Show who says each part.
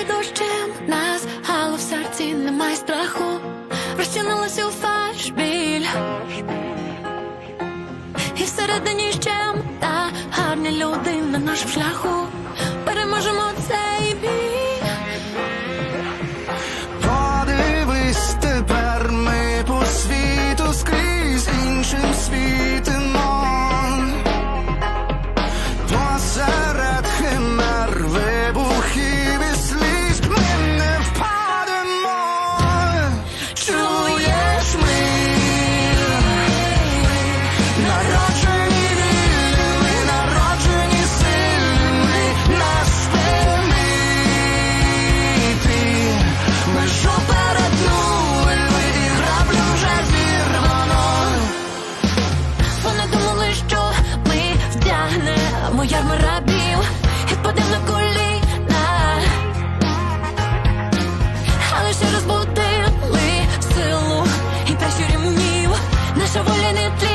Speaker 1: й дощем нас, але в серці немає страху, розтягнулася у фальш біль і всередині ще та гарні люди на нашому шляху. Переможемо цей біль.
Speaker 2: Подивись тепер ми по світу скрізь
Speaker 1: але ще розбудили силу наша воля не тлі.